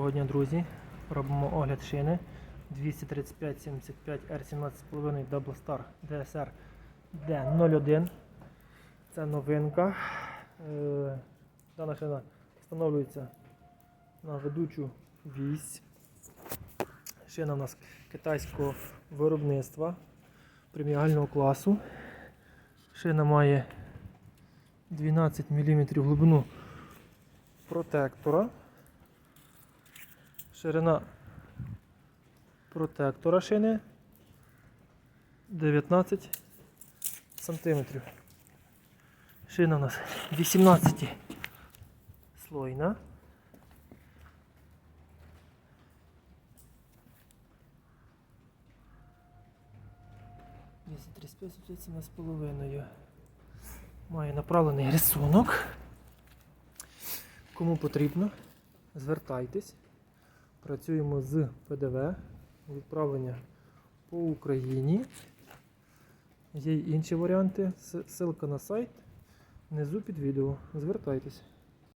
Доброго дня, друзі. Робимо огляд шини 235-75 R17,5 Double Star DSR D01. Це новинка. Е, Дана шина встановлюється на ведучу вісь. Шина у нас китайського виробництва преміального класу. Шина має 12 мм глибину протектора. Ширина протектора шини 19 сантиметрів. Шина у нас 18 слойна. з половиною. Має направлений рисунок. Кому потрібно, звертайтесь. Працюємо з ПДВ, відправлення по Україні. Є й інші варіанти. Ссылка на сайт внизу під відео. Звертайтесь.